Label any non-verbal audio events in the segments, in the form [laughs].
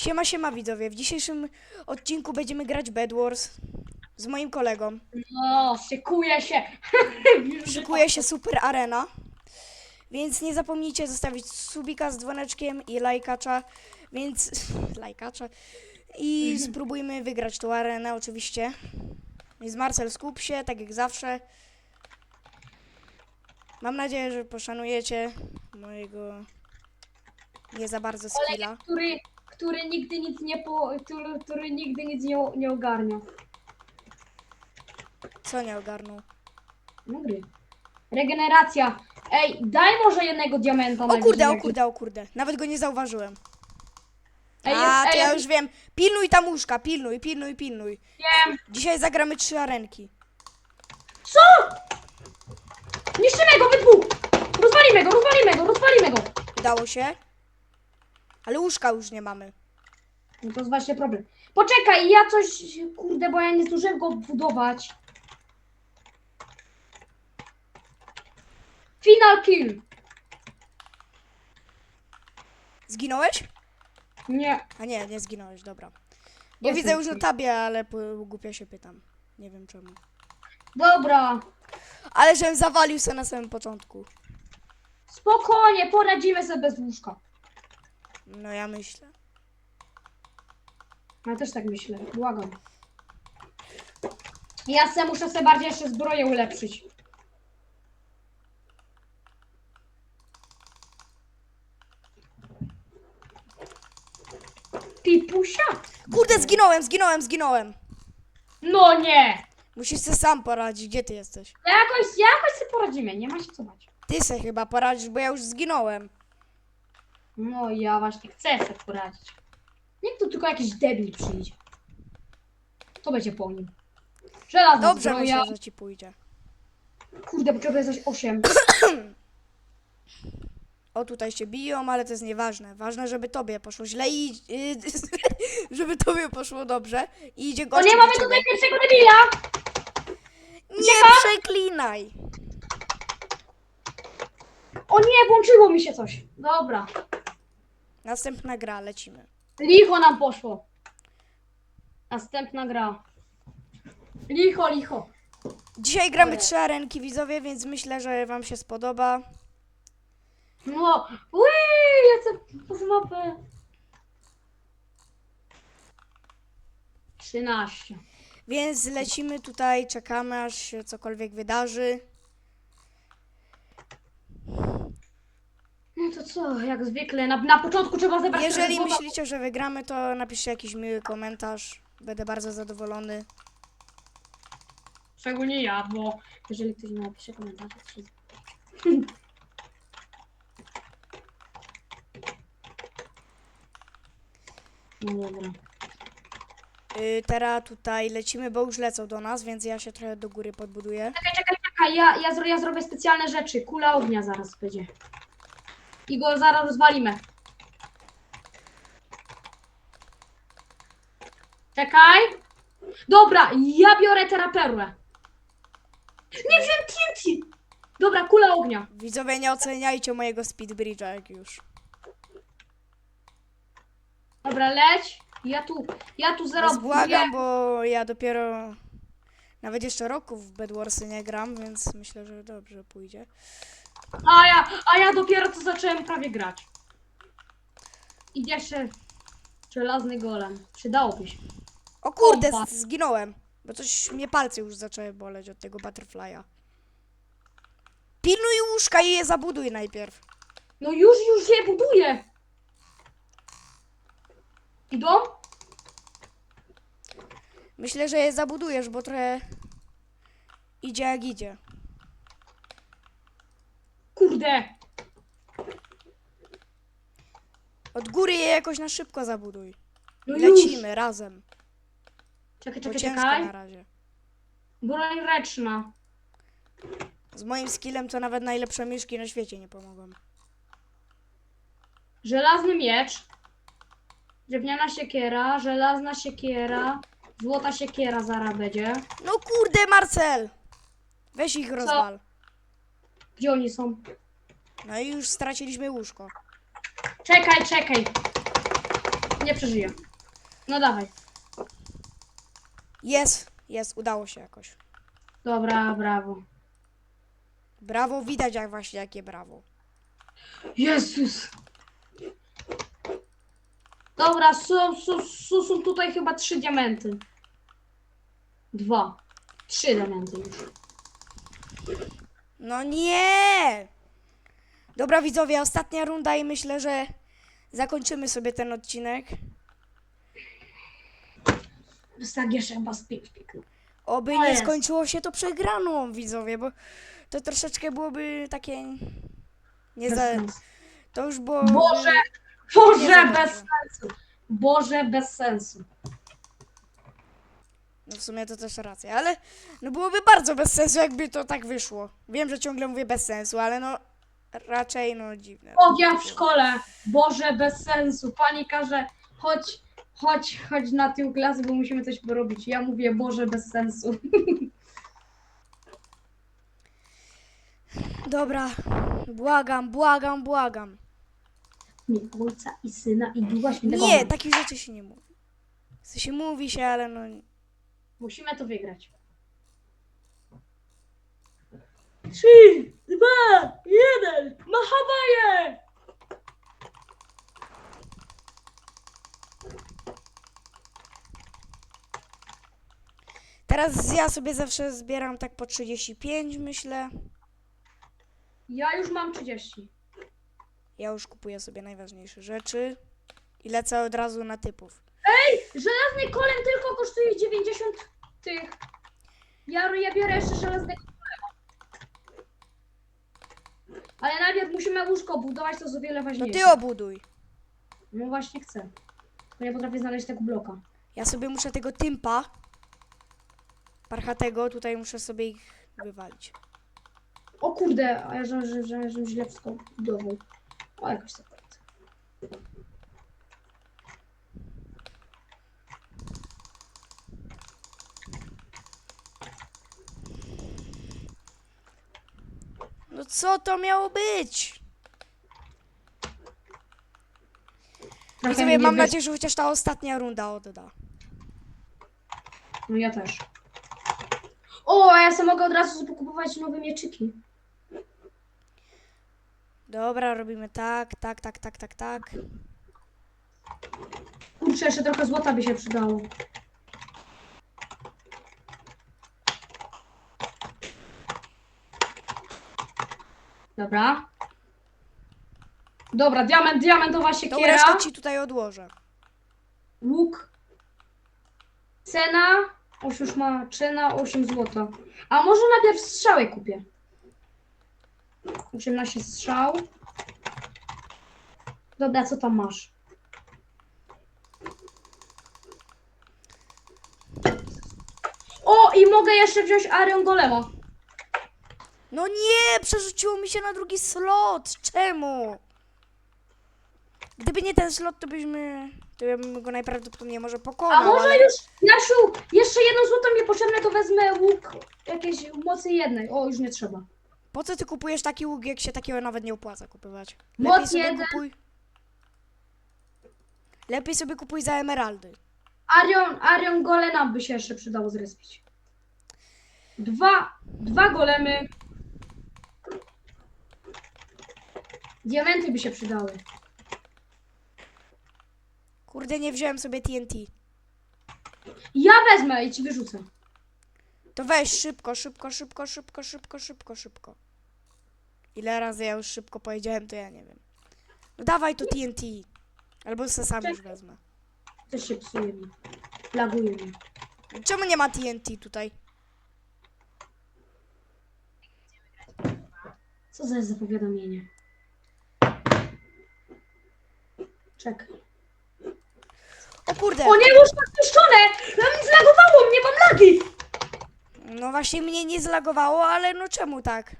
Siema, siema widzowie. W dzisiejszym odcinku będziemy grać Bed Wars z moim kolegą. No, szykuje się. [laughs] Szykuje się super arena. Więc nie zapomnijcie zostawić subika z dzwoneczkiem i lajkacza. Więc [laughs] lajkacza. I spróbujmy wygrać tą arenę oczywiście. Więc Marcel skup się, tak jak zawsze. Mam nadzieję, że poszanujecie mojego nie za bardzo skilla. Który, który nigdy nic nie po, który, który nigdy nic nie, nie ogarnia. Co nie ogarnął? No gry. Regeneracja. Ej, daj może jednego diamenta O kurde, o kurde, o kurde. Nawet go nie zauważyłem. Ej, A, jest, to ej, ja już wiem. Pilnuj tam łóżka, pilnuj, pilnuj, pilnuj. Wiem. Dzisiaj zagramy trzy arenki. Co? Niszczymy go, dwóch! Rozwalimy go, rozwalimy go, rozwalimy go! Udało się. Ale łóżka już nie mamy. No to jest właśnie problem. Poczekaj, ja coś, kurde, bo ja nie zdążyłem go budować. Final kill. Zginąłeś? Nie. A nie, nie zginąłeś, dobra. Bo Jestem widzę już na tabie, ale po, głupio się pytam. Nie wiem czemu. Dobra. Ale żebym zawalił se na samym początku. Spokojnie, poradzimy sobie bez łóżka. No ja myślę. Ja też tak myślę, błagam. Ja se muszę sobie bardziej jeszcze zbroję ulepszyć. Pipusia? Kurde, zginąłem, zginąłem, zginąłem. No nie! Musisz se sam poradzić, gdzie ty jesteś? Jakoś, jakoś sobie poradzimy, nie ma się co bać. Ty se chyba poradzisz, bo ja już zginąłem. No ja właśnie chcę sobie poradzić. Niech tu tylko jakiś debil przyjdzie. To będzie po nim. Żelazna Dobrze zbroja. myślę, że ci pójdzie. Kurde, potrzebuję coś 8. [clears throat] O, tutaj się biją, ale to jest nieważne. Ważne, żeby tobie poszło źle i... y, [laughs] żeby tobie poszło dobrze. I idzie O gość nie, do mamy ciebie. tutaj pierwszego debila! Nie przeklinaj! O nie, włączyło mi się coś. Dobra. Następna gra, lecimy. Licho nam poszło. Następna gra. Licho, licho. Dzisiaj gramy trzy arenki widzowie, więc myślę, że wam się spodoba. No, ui, ja chcę poza mapę. 13. Więc lecimy tutaj, czekamy aż się cokolwiek wydarzy. To co, jak zwykle, na, na początku trzeba zebrać Jeżeli złota. myślicie, że wygramy, to napiszcie jakiś miły komentarz. Będę bardzo zadowolony. Szczególnie ja, bo jeżeli ktoś mi napisze komentarz, to się... [laughs] No dobra. Yy, teraz tutaj lecimy, bo już lecą do nas, więc ja się trochę do góry podbuduję. Czekaj, czekaj, czekaj, ja, ja, zro, ja zrobię specjalne rzeczy. Kula ognia zaraz będzie. I go zaraz rozwalimy. Czekaj. Dobra, ja biorę teraperłę. Nie wziąłem TNT. Dobra, kula ognia. Widzowie, nie oceniajcie mojego speedbridge'a jak już. Dobra, leć. Ja tu, ja tu Was zaraz błagam, bo ja dopiero nawet jeszcze roku w Bedwarsy nie gram, więc myślę, że dobrze pójdzie. A ja, a ja dopiero co zacząłem prawie grać. I jeszcze żelazny golem. Przydałoby się. O kurde, zginąłem, bo coś mnie palce już zaczęły boleć od tego butterfly'a. Pilnuj łóżka i je zabuduj najpierw. No już, już je buduję. Idą? Myślę, że je zabudujesz, bo trochę idzie jak idzie. Kurde. Od góry je jakoś na szybko zabuduj. No już. lecimy razem. Czekaj, Bo czekaj, ciężko czekaj. na razie. Broń ręczna. Z moim skillem to nawet najlepsze myszki na świecie nie pomogą. Żelazny miecz. Drewniana siekiera, żelazna siekiera, złota siekiera zara będzie. No kurde, Marcel! Weź ich rozwal. Gdzie oni są? No i już straciliśmy łóżko. Czekaj, czekaj. Nie przeżyję. No dawaj. Jest, jest, udało się jakoś. Dobra, brawo. Brawo, widać jak właśnie jakie brawo. Jezus! Dobra, są, są, są, są tutaj chyba trzy diamenty. Dwa. Trzy diamenty już. No nie! Dobra widzowie, ostatnia runda i myślę, że zakończymy sobie ten odcinek. Jeszcze chyba z piknął. Oby nie jest. skończyło się to przegraną, widzowie, bo to troszeczkę byłoby takie... Nie za... To już było... Boże! Boże, bez sensu. Boże, bez sensu. No w sumie to też racja, ale no byłoby bardzo bez sensu, jakby to tak wyszło. Wiem, że ciągle mówię bez sensu, ale no raczej no dziwne. O, ja w szkole. Boże, bez sensu. Pani każe, chodź, chodź, chodź na tył klasy, bo musimy coś porobić. Ja mówię, Boże, bez sensu. [laughs] Dobra, błagam, błagam, błagam. Nie, ojca i syna i ducha świętego. Nie, takich rzeczy się nie mówi. W sensie mówi się, ale no... Musimy to wygrać. Trzy, dwa, jeden, na Hawaje! Teraz ja sobie zawsze zbieram tak po 35, myślę. Ja już mam 30. Ja już kupuję sobie najważniejsze rzeczy i lecę od razu na typów. Żelazny kolem tylko kosztuje 90 tych. Ja, ja biorę jeszcze żelaznego Ale najpierw musimy łóżko budować, to jest o wiele ważniejsze. ty obuduj. No właśnie chcę. Bo nie potrafię znaleźć tego bloka. Ja sobie muszę tego tympa parchatego, tutaj muszę sobie ich wywalić. O kurde, a ja że, że, że, że źle wszystko budował. O, jakoś tak. No co to miało być? Widzowie, mam nadzieję, że chociaż ta ostatnia runda odda. No ja też. O, a ja sobie mogę od razu sobie kupować nowe mieczyki. Dobra, robimy tak, tak, tak, tak, tak, tak. Kurczę, jeszcze trochę złota by się przydało. Dobra. Dobra, diament, diamentowa Tą siekiera, resztę ci tutaj odłożę. łuk, cena, oś już ma cena 8 złota. A może najpierw strzały kupię. 18 strzał. Dobra, co tam masz? O, i mogę jeszcze wziąć Arion Golema. No nie, przerzuciło mi się na drugi slot. Czemu? Gdyby nie ten slot, to byśmy... To ja bym go najprawdopodobniej może pokonał, A może ale... już, Jasiu, jeszcze jedno złoto mi potrzebne, to wezmę łuk jakiejś mocy jednej. O, już nie trzeba. Po co ty kupujesz taki łuk, jak się takiego nawet nie opłaca kupować? Moc sobie jeden. kupuj... Lepiej sobie kupuj za emeraldy. Arion, Arion Golema by się jeszcze przydało zrespić. Dwa, dwa golemy. Diamenty by się przydały. Kurde, nie wziąłem sobie TNT. Ja wezmę i ci wyrzucę. To weź szybko, szybko, szybko, szybko, szybko, szybko, szybko. Ile razy ja już szybko powiedziałem, to ja nie wiem. No dawaj to TNT. Albo se sam już wezmę. Coś się psuje mi. Laguje mi. Czemu nie ma TNT tutaj? Co za jest za powiadomienie? Czekaj. O kurde! O nie, już zniszczone! Zlagowało mnie, mam lagi! No właśnie mnie nie zlagowało, ale no czemu tak?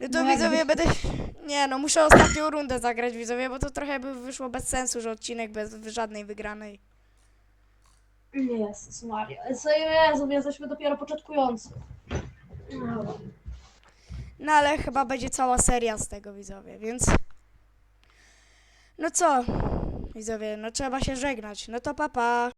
No to No widzowie będę... Nie no, muszę ostatnią rundę zagrać widzowie, bo to trochę by wyszło bez sensu, że odcinek bez żadnej wygranej. Nie jest, Mario. Jezu, jesteśmy dopiero początkujący. No. No ale chyba będzie cała seria z tego widzowie, więc... No co? widzowie, no trzeba się żegnać. No to papa. Pa.